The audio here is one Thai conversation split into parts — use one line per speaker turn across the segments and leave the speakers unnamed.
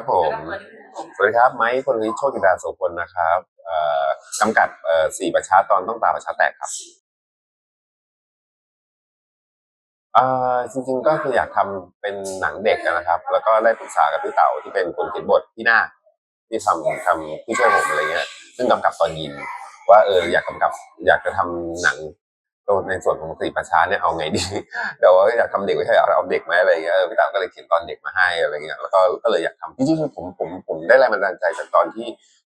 ครับผม สวัสดีครับ ไม้คนนี้โชคกินดาโสพลนะครับเอ่อกำกับเอ่อสี่ประชาตอนต้องตาประชาแตกครับเอ่อจริงๆก็คืออยากทำเป็นหนังเด็กนะครับ แล้วก็ได้ปรึกษากับพี่เต๋าที่เป็นคนเขียนบทพี่นาคที่ทำทำที่ช่วยผมอะไรเงี้ย ซึ่งกำกับตอนยิน ว่าเอออยากกำกับ อยากจะทำหนัง ในส่วนของสี่ประชาเนี่ยเอาไงดีเดี๋ยวว่าอยากทำเด็กไม่ใช่เหรอเอาเด็กไหมอะไรเงี้ยเออพี่ต๋าก็เลยเขียนตอนเด็กมาให้อะไรเงี้ยแล้วก็ก็เลยอยากทำจริงๆผมผมผมได้แรงบันดาลใจจากตอนที่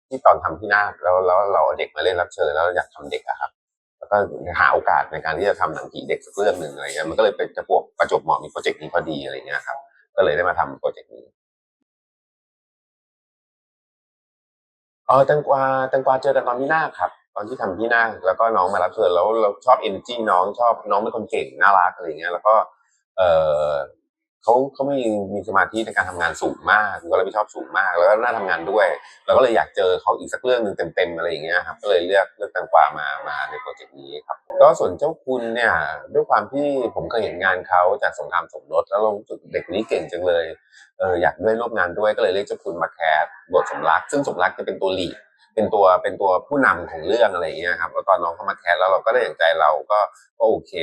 ที่ตอนทำพี่นาแล้วแล้วเราเอาเด็กมาเล่นรับเชิญแล้วเราอยากทำเด็กอะครับแล้วก็หาโอกาสในการที่จะทำหนังผีเด็กสักเรื่องหนึ่งอะไรเงี้ยมันก็เลยเป็นจะปวกประจบเหมาะมีโปรเจกต์นี้พอดีอะไรเงี้ยครับก็เลยได้มาทำโปรเจกต์นี้เออแตงกวาแตงกวาเจอกันตอนพี่นาครับ ตอนที่ทำพี่นาคแล้วก็น้องมารับเชิญแล้วเราชอบเอนจีน้องชอบน้องเป็นคนเก่งน่ารักอะไรเงี้ยแล้วก็ เออเขาเขามีมีสมาธิในการทำงานสูงมากมีความรับผิดชอบสูงมาก แล้วก็น่าทำงานด้วย เราก็เลยอยากเจอเขาอีกสักเรื่องหนึ่งเต็มๆอะไรอย่างเงี้ยครับก็เลยเลือกเลือกแตงกวามามาในโปรเจกต์นี้ครับก็ส่วนเจ้าคุณเนี่ยด้วยความที่ผมเคยเห็นงานเขาจากสงครามสมรสแล้วเรารู้สึกเด็กนี้เก่งจังเลยเอออยากด้วยร่วมงานด้วยก็เลยเรียกเจ้าคุณมาแคสบทสมรัก ซึ่งสมรักจะเป็นตัวลีด เป็นตัวเป็นตัวผู้นำของเรื่องอะไรอย่างเงี้ยครับแล้วตอนน้องเข้ามาแคสแล้วเราก็ได้อย่างใจเราก็ก็โอเค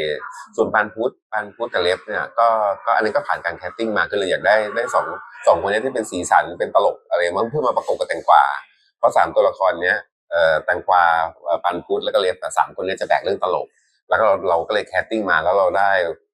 ส่วนปานพุทธปานพุทธกับเล็บเนี่ยก็ก็อันนี้ก็ผ่านการแคสติ้งมาก็เลยอยากได้ได้สองสองคนนี้ที่เป็นสีสันเป็นตลกอะไรมันเพื่อมาประกบกับแตงกวาเพราะสามตัวละครเนี้ยเอ่อแตงกวาปันพุทธแล้วก็เล็บแต่สามคนนี้จะแบกเรื่องตลก แล้วก็เราเราก็เลยแคสติ้งมาแล้วเราได้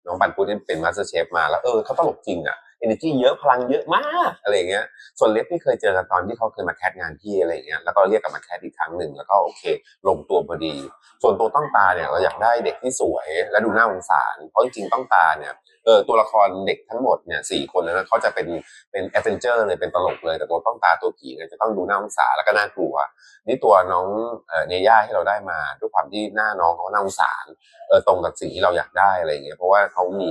น้องปันพุทธที่เป็นมาสเตอร์เชฟมาแล้วเออเขาตลกจริงอะ เอเนจีเยอะพลังเยอะมากอะไรเงี้ย ส่วนเล็บที่เคยเจอกันตอนที่เขาเคยมาแคสงานพี่อะไรเงี้ยแล้วก็เรียกกลับมาแคสอีกครั้งหนึ่งแล้วก็โอเค ลงตัวพอดี ส่วนตัวต้องตาเนี่ยเราอยากได้เด็กที่สวยและดูน่าสงสาร เพราะจริงๆต้องตาเนี่ยเออตัวละครเด็กทั้งหมดเนี่ยสี่คนนั้นเขาจะเป็นเป็นแอดเวนเจอร์เลยเป็นตลกเลยแต่ตัวต้องตาตัวผีเนี่ยจะต้องดูน่าสงสารแล้วก็น่ากลัว นี่ตัวน้องเนย่าที่เราได้มาด้วยความที่หน้าน้องเขาน่าสงสารเออตรงกับสิ่งที่เราอยากได้อะไรเงี้ยเพราะว่าเขามี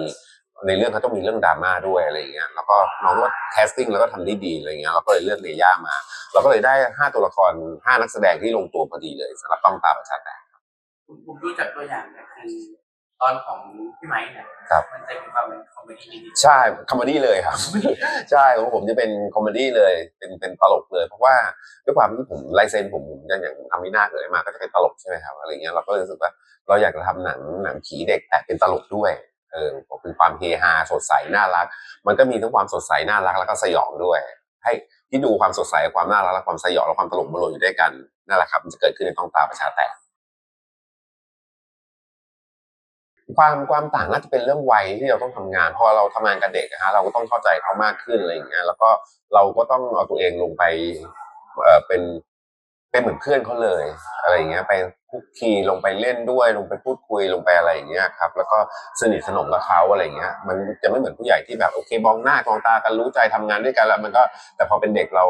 ในเรื่องเขาต้องมีเรื่องดราม่าด้วยอะไรอย่างเงี้ยแล้วก็น้องก็แคสติ้งแล้วก็ทำได้ดีอะไรเงี้ยเราก็เลยเลือกเนย่ามา เราก็เลยได้ห้าตัวละครห้านักแสดงที่ลงตัวพอดีเลยสำหรับต้องตาประชาแตก
ผมผมดูจากตัวอย่างเนี่ยคือตอนของพี่ไม้เนี่ย
ครับ
มันจะมีความเป็นคอมเมดี้นิด
ใช่คอมเมดี้เลยครับ ใช่ของผมจะเป็นคอมเมดี้เลย เป็นเป็นตลกเลย เพราะว่าด้วยความที่ผมลายเซ็นผมผมอย่างอย่างทำมินาคเลยมาก็จะเป็นตลกใช่ไหมครับอะไรเงี้ยเราก็เลยรู้สึกว่าเราอยากจะทำหนังหนังผีเด็กแต่เป็นตลกด้วย เออเป็นความเฮฮาสดใสน่ารัก มันก็มีทั้งความสดใสน่ารักแล้วก็สยองด้วย ให้ที่ดูความสดใสความน่ารักและความสยองและความตลกมารวมอยู่ด้วยกันนั่นแหละครับมันจะเกิดขึ้นในต้องตาประชาแตกความความต่างน่าจะเป็นเรื่องวัยที่เราต้องทำงานเพราะเราทำงานกับเด็กนะฮะเราก็ต้องเข้าใจเขามากขึ้นอะไรอย่างเงี้ยแล้วก็เราก็ต้องเอาตัวเองลงไปเออเป็น เป็นเหมือนเพื่อนเขาเลยอะไรอย่างเงี้ยไปคุกคีลงไปเล่นด้วยลงไปพูดคุยลงไปอะไรอย่างเงี้ยครับแล้วก็สนิทสนมกับเขาอะไรอย่างเงี้ย มันจะไม่เหมือนผู้ใหญ่ที่แบบโอเคมองหน้ามองตากันรู้ใจทำงานด้วยกันแล้วมันก็แต่พอเป็นเด็กเรา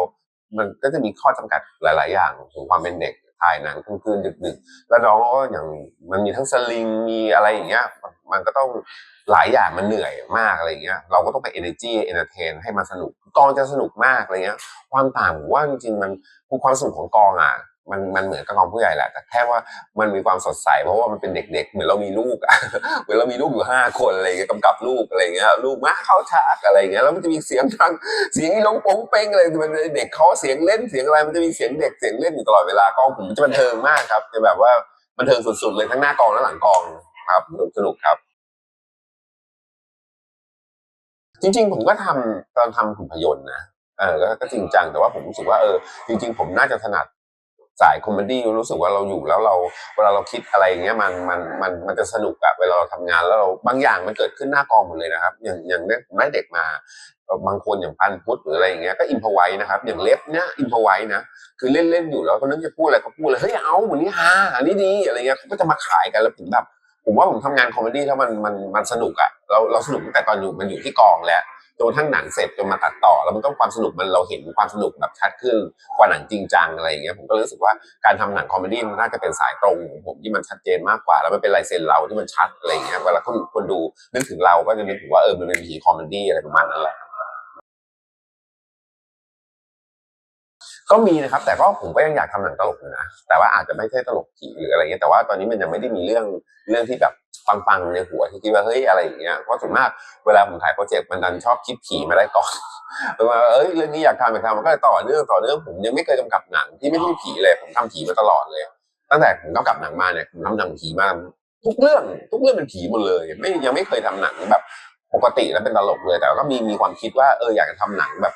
มันก็จะมีข้อจำกัดหลาย ๆ อย่างของความเป็นเด็กถ่ายหนังคืนดึกๆ แล้วน้องก็อย่างมันมีทั้งสลิงมีอะไรอย่างเงี้ยมันก็ต้องหลายอย่างมันเหนื่อยมากอะไรอย่างเงี้ยเราก็ต้องไป energy entertain ให้มันสนุก กองจะสนุกมากอะไรเงี้ย ความต่างผมว่าจริงๆมันคือความสนุกของกองอะมันมันเหมือนกับกองผู้ใหญ่แหละแต่แค่ว่ามันมีความสดใสเพราะว่ามันเป็นเด็ก ๆ เหมือนเรามีลูกอะเหมือนเรามีลูกอยู่ห้าคนอะไรเงี้ยกำกับลูกอะไรเงี้ยลูกมาเข้าฉากอะไรเงี้ยแล้วมันจะมีเสียงดังเสียงลงโป้งเป้งอะไรมันเด็กเขาเสียงเล่นเสียงอะไรมันจะมีเสียงเด็กเสียงเล่นอยู่ตลอดเวลากองผมจะบันเทิงมากครับจะแบบว่าบันเทิงสุดๆเลยทั้งหน้ากองและหลังกองครับสนุกครับ จริง ๆ ผมก็ทำตอนทำหุ่นพยนต์นะเออก็ก็จริงจังแต่ว่าผมรู้สึกว่าเออจริง ๆ ผมน่าจะถนัดสายคอมเมดี้รู้สึกว่าเราอยู่แล้วเราเวลาเราคิดอะไรอย่างเงี้ยมันมันมันมันจะสนุกอะเวลาเราทำงานแล้วเราบางอย่างมันเกิดขึ้นหน้ากองหมดเลยนะครับ อย่างอย่างเนี้ยผมได้เด็กมาบางคนอย่างพันพุทธหรืออะไรอย่างเงี้ยก็อินพไว้นะครับ อย่างเล็บเนี้ยอินพไว้นะคือเล่นเล่นอยู่แล้วก็นึกจะพูดอะไรก็พูดเลยเฮ้ยเอาวันนี้ฮาอันนี้ดีอะไรเงี้ยเขาก็จะมาขายกันแล้วผมแบบ ผมว่าผมทำงานคอมเมดี้แล้วมันมันมันสนุกอะเราเราสนุกตั้งแต่ตอนอยู่มันอยู่ที่กองแล้วจนทั่งหนังเสร็จจนมาตัดต่อ แล้วมันก็ความสนุกมันเราเห็นความสนุกแบบชัดขึ้นกว่าหนังจริงจังอะไรอย่างเงี้ยผมก็รู้สึกว่าการทำหนังคอมเมดี้มันน่าจะเป็นสายตรงของผมที่มันชัดเจนมากกว่า แล้วมันเป็นลายเซ็นเราที่มันชัดอะไรอย่างเงี้ยเวลาคนคนดูนึกถึงเราก็จะนึกถึงว่าเออมันเป็นผีคอมเมดี้อะไรประมาณนั้นแหละ ก็มีนะครับ แต่ก็ผมก็ยังอยากทำหนังตลกอยู่นะแต่ว่าอาจจะไม่ใช่ตลกผีหรืออะไรเงี้ยแต่ว่าตอนนี้มันยังไม่ได้มีเรื่องเรื่องที่แบบฟังๆในหัวที่คิดว่าเฮ้ยอะไรอย่างเงี้ยเพราะส่วนมากเวลาผมถ่ายโปรเจกต์มันดันชอบคิดผีมาได้ก่อนว่าเอ้ยเรื่องนี้อยากทำอยากทำมันก็เลยต่อเนื่องต่อเนื่องผมยังไม่เคยกำกับหนังที่ไม่ใช่ผีเลยผมทำผีมาตลอดเลย ตั้งแต่ผมกำกับหนังมาเนี่ยผมทำหนังผีมาทุกเรื่องทุกเรื่องเป็นผีหมดเลย ไม่ยังไม่เคยทำหนังแบบปกติแล้วเป็นตลกเลยแต่ก็มีมีความคิดว่าเอออยากจะทำหนังแบบ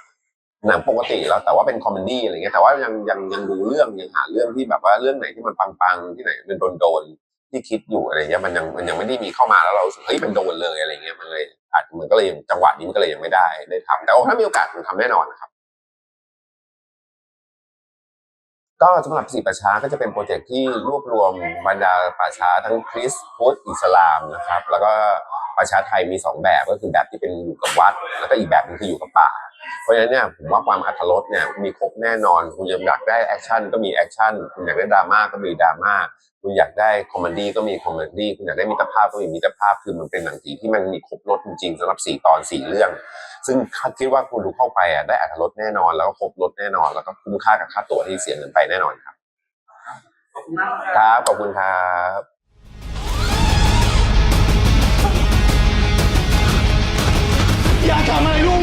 หนังปกติแล้วแต่ว่าเป็นคอมเมดี้อะไรเงี้ยแต่ว่ายังยังยังดูเรื่องยังหาเรื่องที่แบบว่าเรื่องไหนที่มันปังๆที่ไหนเป็นโดนๆที่คิดอยู่อะไรเงี้ยมันยังมันยังไม่ได้มีเข้ามาแล้วเราสึกเฮ้ยเป็นโดนเลยอะไรเงี้ยมันเลยอาจมันก็เลยจังหวะนี้มันก็เลยยังไม่ได้ได้ทำแต่ว่าถ้ามีโอกาสผมทำแน่นอนนะครับ ก็สำหรับสี่ประชาก็จะเป็นโปรเจกต์ที่รวบรวมบรรดาป่าช้าทั้งคริสต์พุทธอิสลามนะครับ แล้วก็ป่าช้าไทยมีสองแบบก็คือแบบที่เป็นอยู่กับวัด แล้วก็อีกแบบหนึงคืออยู่กับป่า เพราะฉะนั้นเนี่ยผมว่าความอัธรสเนี่ยมีครบแน่นอน คุณอยากได้แอคชั่นก็มีแอคชั่นคุณอยากได้ดราม่าก็มีดราม่าคุณอยากได้คอมเมดี้ก็มีคอมเมดี้คุณอยากได้มิตรภาพก็มีมิตรภาพคือมันเป็นหนังผีที่มันมีครบรสจริงๆสำหรับสี่ตอนสี่เรื่อง ซึ่งคาดคิดว่าคุณดูเข้าไปอะได้อัธรสแน่นอนแล้วก็ครบรสแน่นอน แล้วก็คุ้มค่ากับค่าตั๋วที่เสียเงินไปแน่นอนครับ
ขอบคุณมาก
ค
ครับ
รับขอบคุณครับ
อย่าทำอะไรลูก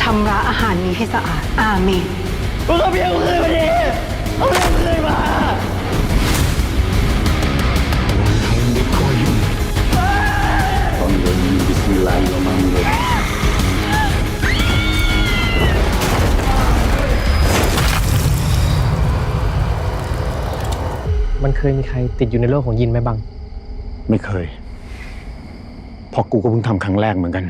ชำระอาหารนี้ให้สะอาด อาเมน
มึงเอาเมียกูคืนมาดิเอาเมียกูคืนมา
มันเคยมีใครติดอยู่ในโลกของยินไหมบัง
ไม่เคยเพราะกูก็เพิ่งทำครั้งแรกเหมือนกัน